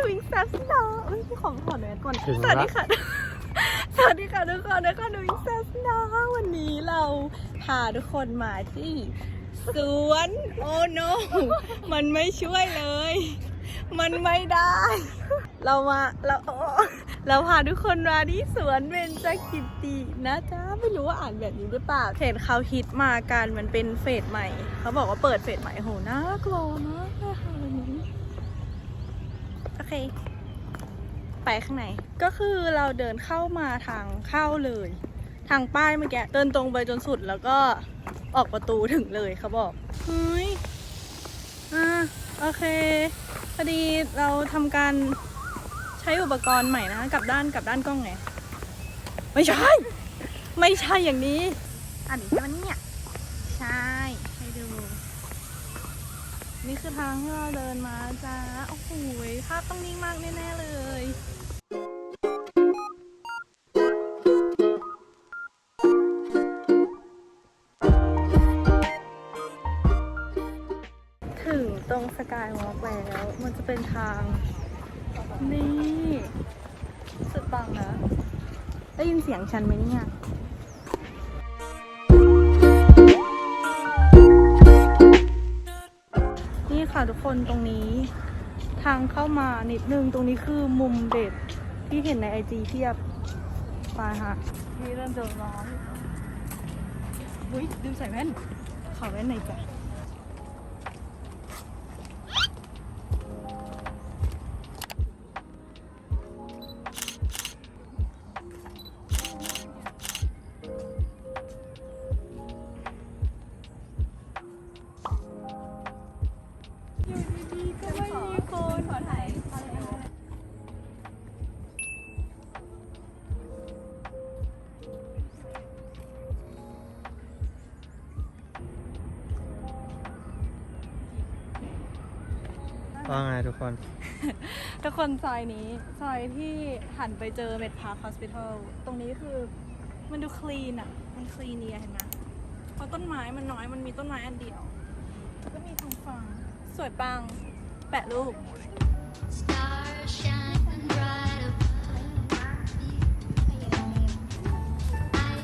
หนูอิงแซบสดาเอ้ยพี่ของขอหน่อยก่อน ถึงสละวัสดีค่ะ สวัสดีค่ะทุกคนนะคะหนูอิงแซบสดาวันนี้เราพาทุกคนมาที่สวน โอ้โน มันไม่ช่วยเลย มันไม่ได้ เรามาเราเราพาทุกคนมาที่สวนเบญจกิตินะจ๊ะไม่รู้ว่าอ่านแบบนี้หรือเปล่าเห็นเขาฮิตมากันมันเป็นเฟสใหม่ เขาบอกว่าเปิดเฟสใหม่โหน่ากลัวมากเลยค่ะวันนี้ โอเค ไปข้างใน ก็คือเราเดินเข้ามาทางเข้าเลย ทางป้ายเมื่อกี้เดินตรงไปจนสุดแล้วก็ออกประตูถึงเลยเขาบอก เฮ้ย อ่า โอเค พอดีเราทำการใช้อุปกรณ์ใหม่นะกับด้านกับด้านกล้องไง ไม่ใช่ ไม่ใช่อย่างนี้ อันนี้ใช่ไหมเนี่ย ใช่ ให้ดู นี่คือทางที่เราเดินมาจ้า โอ้โหภาพต้องนิ่งมากแน่ๆเลยถึงตรงสกายวอล์กแล้วมันจะเป็นทาง นี่ สุดปังนะ ได้ยินเสียงฉันไหมเนี่ย ค่ะทุกคนตรงนี้ ทางเข้ามานิดนึงตรงนี้คือมุมเด็ดที่เห็นในไอจีเทียบไปค่ะนี่เริ่มเดือดร้อนอุ้ยดืมใส่แว่นขอแว่นหน่อยจ้ะ ว่าไงทุกคน ทุกคนซอยนี้ ซอยที่หันไปเจอเมดพาร์ค h อสพิทอลตรงนี้คือ มันดูคลีนอะ มันคลีนเนียเห็นไหมเพราะต้นไม้มันน้อยมันมีต้นไม้อันเดียว แล้วก็มีทางฟัง สวยปัง แปะรูป Stars shine bright above me. I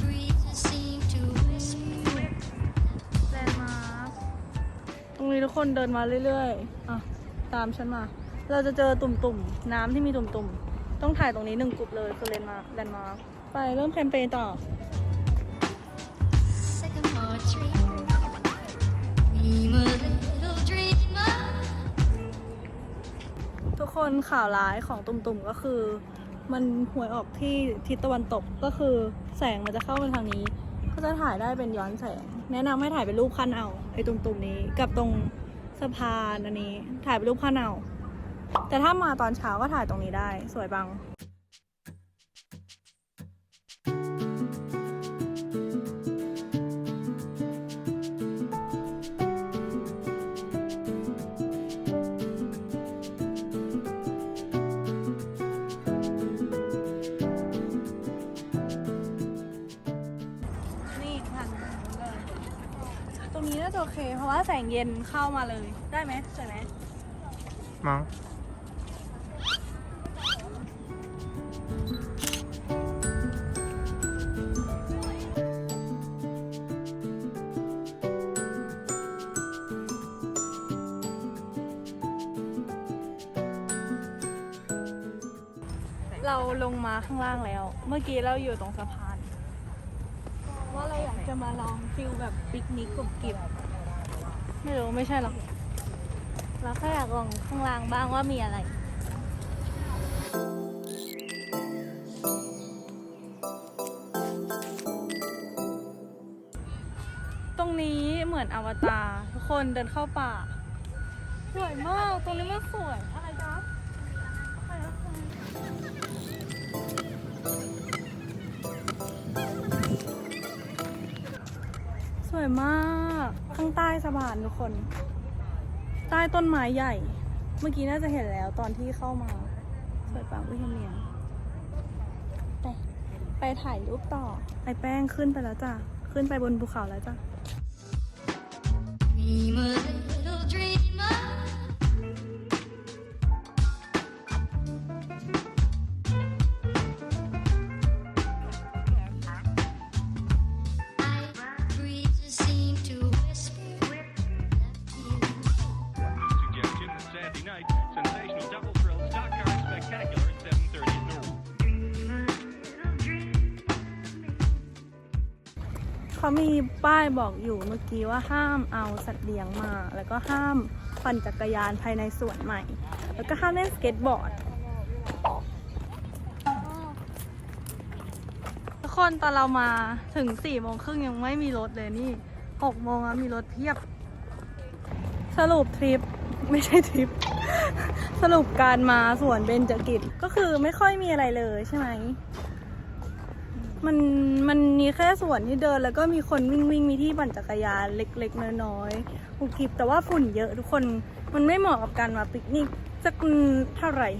breathe seem to whisper. ตรงนี้ทุกคนเดินมาเรื่อยๆ อะ ตามฉันมา เราจะเจอตุ่มๆ น้ำที่มีตุ่มๆ ต้องถ่ายตรงนี้หนึ่งกลุ่มเลยคือแลนด์มาร์คแลนด์มาร์คไปเริ่มแคมเปญต่อ Sycamore tree. Dream a little dreamer. ทุกคนข่าวร้ายของตุ่มๆ ก็คือ มันหวยออกที่ทิศตะวันตกก็คือ แสงมันจะเข้ามาทางนี้ ก็จะถ่ายได้เป็นย้อนแสง แนะนำให้ถ่ายเป็นรูปขั้นเอาไอ้ตุ่มๆ นี้กับตรง สะพานอันนี้ ถ่ายไปรูปขั้นเอาแต่ถ้ามาตอนเช้าก็ถ่ายตรงนี้ได้ สวยบัง นี้น่าจะโอเค เพราะว่าแสงเย็นเข้ามาเลย ได้ไหมสวยไหมมั้งเราลงมาข้างล่างแล้ว เมื่อกี้เราอยู่ตรงสะพาน ว่าเราอยาก จะมาลองฟิลแบบปิกนิกกรุบกริบไม่รู้ไม่ใช่หรอกเราแค่อยากลองข้างล่างบ้างว่ามีอะไรตรงนี้เหมือนอวตารทุกคนเดินเข้าป่า สวยมาก ตรงนี้มันสวย อะไรจ๊ะอะไรนะ สวยมาก ข้างใต้สะพานทุกคน ใต้ต้นไม้ใหญ่ เมื่อกี้น่าจะเห็นแล้วตอนที่เข้ามา สวยปังอุ้ยเฮียไปไปถ่ายรูปต่อ ไอแป้งขึ้นไปแล้วจ้ะ ขึ้นไปบนภูเขาแล้วจ้ะ เขามีป้ายบอกอยู่เมื่อกี้ว่าห้ามเอาสัตว์เลี้ยงมา แล้วก็ห้ามปั่นจักรยานภายในสวนใหม่ แล้วก็ห้ามเล่นสเก็ตบอร์ด ทุกคนตอนเรามาถึงสี่โมงครึ่งยังไม่มีรถเลยนี่หกโมงแล้วมีรถเพียบ สรุปทริปไม่ใช่ทริป สรุปการมาสวนเบญจกิจก็คือไม่ค่อยมีอะไรเลยใช่ไหม มันมันมีแค่สวนที่เดินแล้วก็มีคนวิ่งวิ่งมีที่ปั่นจักรยานเล็ก ๆ น้อยๆอุกิบแต่ว่าฝุ่นเยอะทุกคนมันไม่เหมาะกับการมาปิกนิกสักเท่าไหร่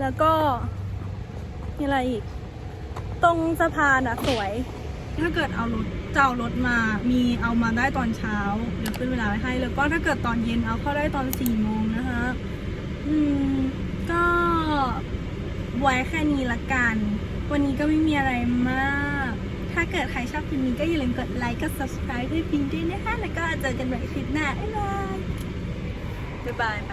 แล้วก็มีอะไรอีก ตรงสะพานอะสวย ถ้าเกิดเอารถจะเอารถมา มีเอามาได้ตอนเช้า เดี๋ยวขึ้นเวลาไว้ให้ แล้วก็ถ้าเกิดตอนเย็นเอาเข้าได้ตอนสี่โมงนะคะอืมก็ไว้แค่นี้ละกัน วันนี้ก็ไม่มีอะไรมาก ถ้าเกิดใครชอบคลิปนี้ก็อย่าลืมกดไลค์กด subscribe ให้พิงด้วยนะคะ แล้วก็เจอกันใหม่คลิปหน้า บ๊ายบาย บ๊ายบายไป